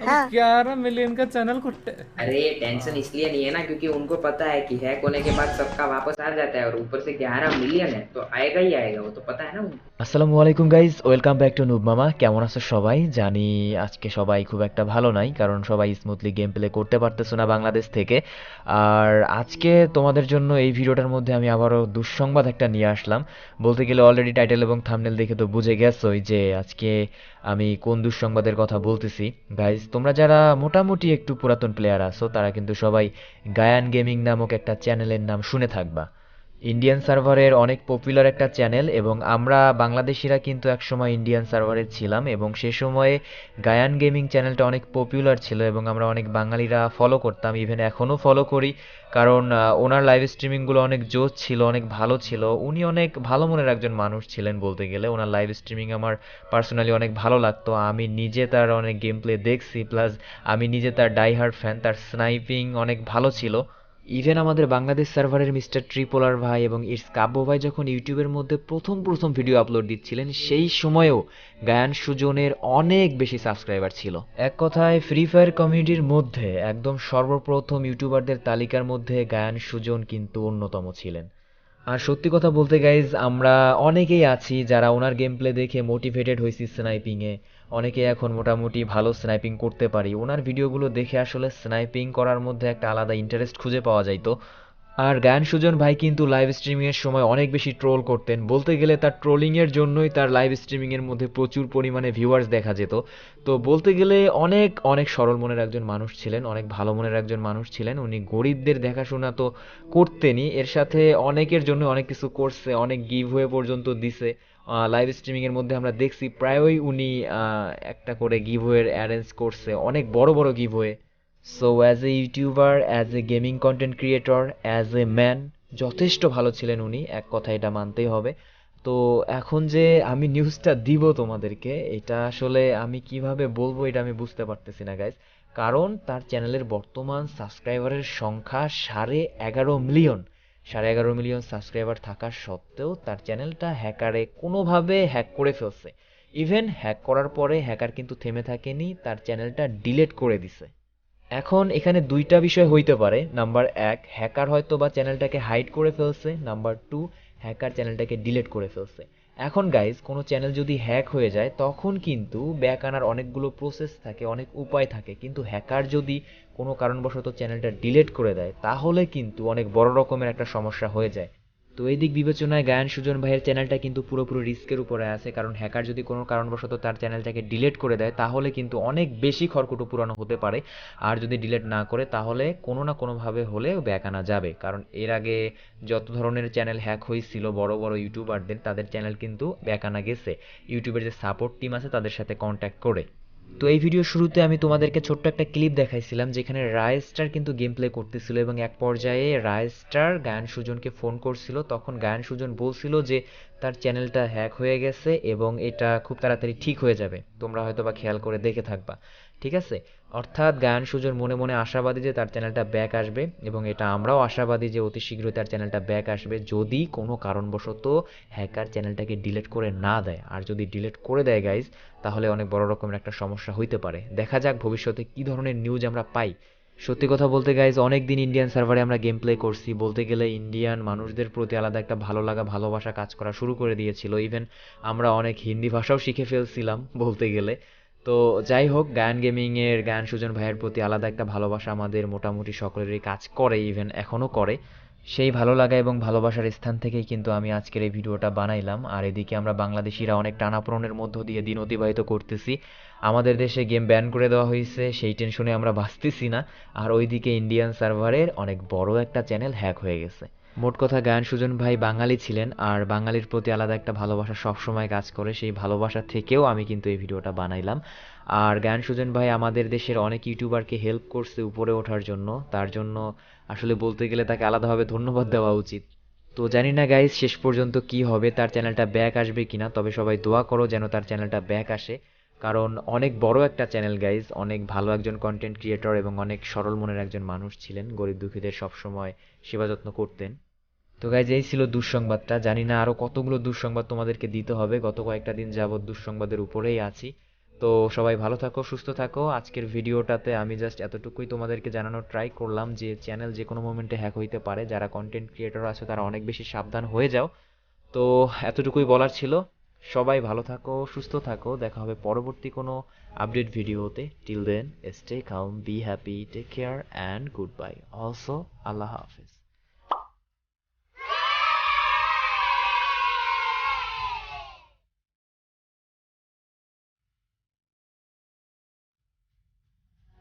हाँ। ग्यारह मिलियन का चैनल को अरे टेंशन इसलिए नहीं है ना क्योंकि उनको पता है कि हैक होने के बाद सबका वापस आ जाता है और ऊपर से ग्यारह मिलियन है तो आएगा ही आएगा वो तो पता है ना उनको। আসসালামু আলাইকুম guys welcome back to noob Mama কেমন আছো সবাই? জানি আজকে সবাই খুব একটা ভালো নাই, কারণ সবাই স্মুথলি গেম প্লে করতে পারতেছো না বাংলাদেশ থেকে। আর আজকে তোমাদের জন্য এই ভিডিওটার মধ্যে আমি আবারও দুঃসংবাদ একটা নিয়ে আসলাম। বলতে গেলে অলরেডি টাইটেল এবং থামনেল দেখে তো বুঝে গেছোই যে আজকে আমি কোন দুঃসংবাদের কথা বলতেছি। গাইজ তোমরা যারা মোটামুটি একটু পুরাতন প্লেয়ার আছো, তারা কিন্তু সবাই গায়ান গেমিং নামক একটা চ্যানেলের নাম শুনে থাকবা। ইন্ডিয়ান সার্ভারের অনেক পপুলার একটা চ্যানেল এবং আমরা বাংলাদেশিরা কিন্তু একসময় ইন্ডিয়ান সার্ভারে ছিলাম এবং সে সময়ে গায়ান গেমিং চ্যানেলটা অনেক পপুলার ছিল এবং আমরা অনেক বাঙালিরা ফলো করতাম ইভেন এখনও ফলো করি। কারণ ওনার লাইভ স্ট্রিমিংগুলো অনেক জোশ ছিল, অনেক ভালো ছিল। উনি অনেক ভালো মনের একজন মানুষ ছিলেন বলতে গেলে। ওনার লাইভ স্ট্রিমিং আমার পার্সোনালি অনেক ভালো লাগতো। আমি নিজে তার অনেক গেম প্লে দেখছি প্লাস আমি নিজে তার ডাইহার্ড ফ্যান তার স্নাইপিং অনেক ভালো ছিল। ইভেন আমাদের বাংলাদেশ সার্ভারের মিস্টার ট্রিপোলার ভাই এবং ইটস কাব্য ভাই যখন ইউটিউবের মধ্যে প্রথম প্রথম ভিডিও আপলোড দিচ্ছিলেন, সেই সময়েও গায়ান সুজনের অনেক বেশি সাবস্ক্রাইবার ছিল। এক কথায় ফ্রি ফায়ার কমিউনিটির মধ্যে, একদম সর্বপ্রথম ইউটিউবারদের তালিকার মধ্যে গায়ান সুজন কিন্তু অন্যতম ছিলেন। আর সত্যি কথা বলতে গাইজ আমরা অনেকেই আছি যারা ওনার গেম প্লে দেখে মোটিভেটেড হয়েছি স্নাইপিংয়ে অনেকে এখন মোটামুটি ভালো স্নাইপিং করতে পারি। ওনার ভিডিওগুলো দেখে আসলে স্নাইপিং করার মধ্যে একটা আলাদা ইন্টারেস্ট খুঁজে পাওয়া যাইতো আর গায়ন সুজন ভাই কিন্তু লাইভ স্ট্রিমিংয়ের সময় অনেক বেশি ট্রোল করতেন। বলতে গেলে তার ট্রোলিংয়ের জন্যই তার লাইভ স্ট্রিমিংয়ের মধ্যে প্রচুর পরিমাণে ভিউয়ার্স দেখা যেত। তো বলতে গেলে অনেক অনেক সরল মনের একজন মানুষ ছিলেন, অনেক ভালো মনের একজন মানুষ ছিলেন। উনি গরিবদের দেখাশোনা তো করতেনই। এর সাথে অনেকের জন্য অনেক কিছু করছে, অনেক গিভ হয়ে পর্যন্ত দিছে। লাইভ স্ট্রিমিংয়ের মধ্যে আমরা দেখছি প্রায়ই উনি একটা করে গিভ ওয়ের অ্যারেঞ্জ করছে। অনেক বড় বড় giveaway so as a YouTuber as a gaming content creator as a man যথেষ্ট ভালো ছিলেন উনি। এক কথা এটা মানতেই হবে। তো, এখন যে আমি নিউজটা দিব তোমাদেরকে, এটা আসলে আমি কীভাবে বলব এটা আমি বুঝতে পারতেছি না গাইজ কারণ তার চ্যানেলের বর্তমান সাবস্ক্রাইবারের সংখ্যা সাড়ে এগারো মিলিয়ন সাড়ে এগারো মিলিয়ন সাবস্ক্রাইবার থাকা সত্ত্বেও তার চ্যানেলটা হ্যাকারে কোনোভাবে হ্যাক করে ফেলছে। ইভেন হ্যাক করার পরে হ্যাকার কিন্তু থেমে থাকেনি, তার চ্যানেলটা ডিলেট করে দিছে। এখন এখানে দুইটা বিষয় হইতে পারে। নাম্বার এক হ্যাকার হয়তো বা চ্যানেলটাকে হাইড করে ফেলছে। নাম্বার টু হ্যাকার চ্যানেলটাকে ডিলিট করে ফেলছে। এখন গাইজ কোনো চ্যানেল যদি হ্যাক হয়ে যায়, তখন কিন্তু ব্যাক আনার অনেকগুলো প্রসেস থাকে, অনেক উপায় থাকে। কিন্তু হ্যাকার যদি কোনো কারণবশত চ্যানেলটা ডিলিট করে দেয়, তাহলে কিন্তু অনেক বড় রকমের একটা সমস্যা হয়ে যায়। তো এই দিক বিবেচনায় গায়ান সুজন ভাইয়ের চ্যানেলটা কিন্তু পুরোপুরি রিস্কের উপরে আছে, কারণ হ্যাকার যদি কোনো কারণবশত তার চ্যানেলটাকে ডিলেট করে দেয়, তাহলে কিন্তু অনেক বেশি খড়কুটো পুরানো হতে পারে। আর যদি ডিলেট না করে, তাহলে কোনো না কোনোভাবে হলে ব্যাক আনা যাবে। কারণ এর আগে যত ধরনের চ্যানেল হ্যাক হয়েছিল, বড় বড় ইউটিউবারদের তাদের চ্যানেল কিন্তু ব্যাক আনা গেছে। ইউটিউবের যে সাপোর্ট টিম আছে, তাদের সাথে কন্ট্যাক্ট করে। তো এই ভিডিও শুরুতে আমি তোমাদেরকে ছোট্ট একটা ক্লিপ দেখাইছিলাম, যেখানে রায়স্টার কিন্তু গেম প্লে করতেছিল এবং এক পর্যায়ে রায়স্টার গায়ন সুজনকে ফোন করছিল। তখন গায়ন সুজন বলছিল যে তার চ্যানেলটা হ্যাক হয়ে গেছে এবং এটা খুব তাড়াতাড়ি ঠিক হয়ে যাবে। তোমরা হয়তো বা খেয়াল করে দেখে থাকবা। ঠিক আছে? অর্থাৎ গায়ন সুজন মনে মনে আশাবাদী যে তার চ্যানেলটা ব্যাক আসবে এবং এটা আমরাও আশাবাদী যে অতি শীঘ্রই তার চ্যানেলটা ব্যাক আসবে যদি কোনো কারণবশত হ্যাকার চ্যানেলটাকে ডিলিট করে না দেয়। আর যদি ডিলিট করে দেয় গাইজ তাহলে অনেক বড় রকমের একটা সমস্যা হইতে পারে। দেখা যাক ভবিষ্যতে কি ধরনের নিউজ আমরা পাই। সত্যি কথা বলতে গাইজ অনেক দিন ইন্ডিয়ান সার্ভারে আমরা গেম প্লে করছি। বলতে গেলে ইন্ডিয়ান মানুষদের প্রতি আলাদা একটা ভালো লাগা, ভালোবাসা কাজ করা শুরু করে দিয়েছিল। ইভেন আমরা অনেক হিন্দি ভাষাও শিখে ফেলছিলাম, বলতে গেলে। তো যাই হোক গায়ন গেমিংয়ের গায়ন সুজন ভাইয়ের প্রতি আলাদা একটা ভালোবাসা আমাদের মোটামুটি সকলেরই কাজ করে ইভেন এখনও করে। সেই ভালো লাগা এবং ভালোবাসার স্থান থেকেই কিন্তু আমি আজকের এই ভিডিওটা বানাইলাম। আর এদিকে আমরা বাংলাদেশিরা অনেক টানাপোড়নের মধ্য দিয়ে দিন অতিবাহিত করতেছি। আমাদের দেশে গেম ব্যান করে দেওয়া হয়েছে, সেই টেনশনে আমরা বাঁচতেছি না। আর ওইদিকে ইন্ডিয়ান সার্ভারের অনেক বড় একটা চ্যানেল হ্যাক হয়ে গেছে। মোট কথা গায়ন সুজন ভাই বাঙালি ছিলেন, আর বাঙালির প্রতি আলাদা একটা ভালোবাসা সবসময় কাজ করে, সেই ভালোবাসা থেকেও আমি কিন্তু এই ভিডিওটা বানাইলাম। আর গায়ন সুজন ভাই আমাদের দেশের অনেক ইউটিউবারকে হেল্প করছে উপরে ওঠার জন্য, তার জন্য আসলে বলতে গেলে তাকে আলাদাভাবে ধন্যবাদ দেওয়া উচিত। তো জানি না গাইজ শেষ পর্যন্ত কি হবে, তার চ্যানেলটা ব্যাক আসবে কিনা, তবে সবাই দোয়া করো যেন তার চ্যানেলটা ব্যাক আসে। কারণ অনেক বড় একটা চ্যানেল গাইজ অনেক ভালো একজন কন্টেন্ট ক্রিয়েটর এবং অনেক সরল মনের একজন মানুষ ছিলেন, গরিব দুঃখীদের সবসময় সেবা যত্ন করতেন। তো গাইজ এই ছিল দুঃসংবাদটা। জানি না আরও কতগুলো দুঃসংবাদ তোমাদেরকে দিতে হবে। গত কয়েকটা দিন যাবৎ দুঃসংবাদের উপরেই আছি। তো সবাই ভালো থাকো, সুস্থ থাকো। আজকের ভিডিওটাতে আমি জাস্ট এতটুকুই তোমাদেরকে জানানোর ট্রাই করলাম যে চ্যানেল যে কোনো মোমেন্টে হ্যাক হইতে পারে। যারা কন্টেন্ট ক্রিয়েটর আছে, তারা অনেক বেশি সাবধান হয়ে যাও। তো এতটুকুই বলার ছিল। সবাই ভালো থাকো, সুস্থ থাকো। দেখা হবে পরবর্তী কোনো আপডেট ভিডিওতে। Till then stay calm be happy take care and good bye also Allah Hafiz.